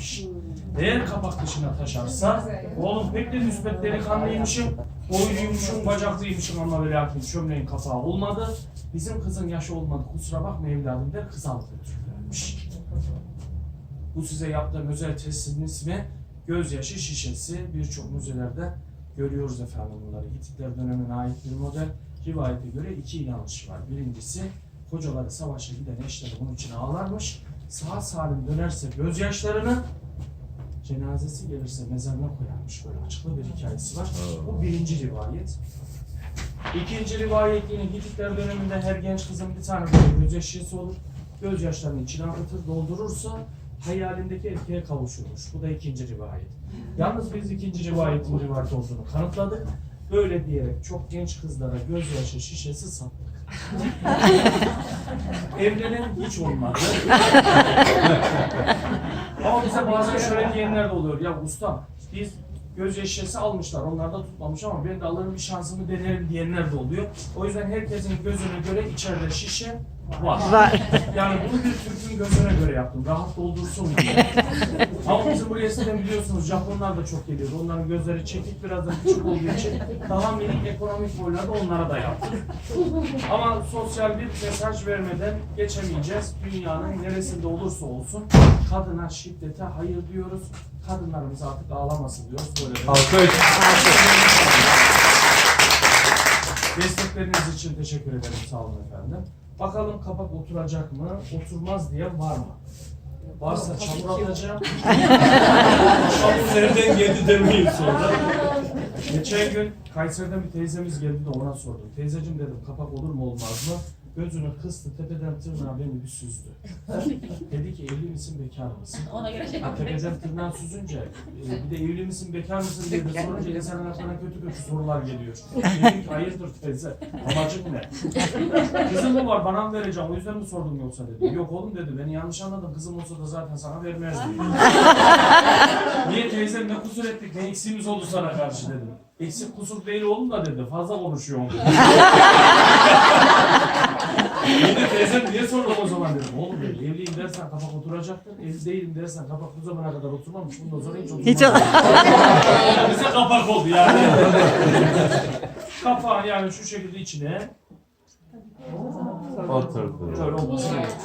demiş. Eğer kapak dışına taşarsa oğlum pek de müspet delikanlıymışım, boyluymuşum, bacaklıymışım ama ve lakin çömleğin kapağı olmadı. Bizim kızın yaşı olmadı kusura bakma evladım der kız alıp götürürlermiş. Bu size yaptığım özel testin ismi gözyaşı şişesi. Birçok müzelerde görüyoruz efendim bunları. Hititler dönemine ait bir model. Rivayete göre iki inanış var. Birincisi kocaları savaşa giden eşleri bunun için ağlarmış. Sağ salim dönerse gözyaşlarını cenazesi gelirse mezarına koyarmış. Böyle açıklı bir hikayesi var. Bu birinci rivayet. İkinci rivayet yine Hititler döneminde her genç kızın bir tane böyle gözyaşısı olur. Gözyaşlarını içine akıtır, doldurursa hayalindeki erkeğe kavuşurmuş. Bu da ikinci rivayet. Yalnız biz ikinci rivayetin rivayet olduğunu kanıtladık. Böyle diyerek çok genç kızlara gözyaşı şişesi sattık. Evlenen hiç olmadı. Ama bize bazen şöyle diyenler de oluyor. Ya ustam biz gözyaşı şişesi almışlar. Onlar da tutmamış ama ben de alırım bir şansımı denerim diyenler de oluyor. O yüzden herkesin gözüne göre içeride şişe var. Var. Yani bunu bir Türk'ün gözüne göre yaptım. Rahat doldursun diye. Ama bizim buraya eskiden biliyorsunuz Japonlar da çok geliyordu. Onların gözleri çekik biraz da küçük olduğu için daha minik ekonomik boylarda onlara da yaptık. Ama sosyal bir mesaj vermeden geçemeyeceğiz. Dünyanın neresinde olursa olsun kadına şiddete hayır diyoruz. Kadınlarımız artık ağlamasın diyoruz. Böyle Alkış. Destekleriniz için teşekkür ederim. Sağ olun efendim. Bakalım kapak oturacak mı? Oturmaz diye var mı? Varsa çamur atacağım. çamur nereden geldi demeyin sonra. Geçen gün Kayseri'den bir teyzemiz geldi de ona sordum. Teyzeciğim dedim kapak olur mu olmaz mı? Gözünü kıstı tepeden tırnağa beni bir süzdü. Dedi ki bekar mısın? Ona göre cevap Tepeden tırnağa süzünce e, bir de evli misin bekar mısın diye de sorunca insanın aklına kötü kötü sorular geliyor. Dedim ki hayırdır teyze amacın ne? Kızım mı var bana mı vereceğim o yüzden mi sordum yoksa dedi. Yok oğlum dedi beni yanlış anladın kızım olsa da zaten sana vermezdim. Niye teyzem ne kusur ettik ne eksiğimiz oldu sana karşı dedim. Eksik kusur değil oğlum da dedi fazla konuşuyor. İyi de teyzem niye sordum o zaman dedim. Oğlum dedi evliyim oturacaktır. Evli değilim dersen kapak bu zamana kadar oturmamış. Bundan sonra hiç oturmaz. Hiç Bize kapak oldu yani. Kapağı yani şu şekilde içine Oturdu. şöyle olması gerekiyor.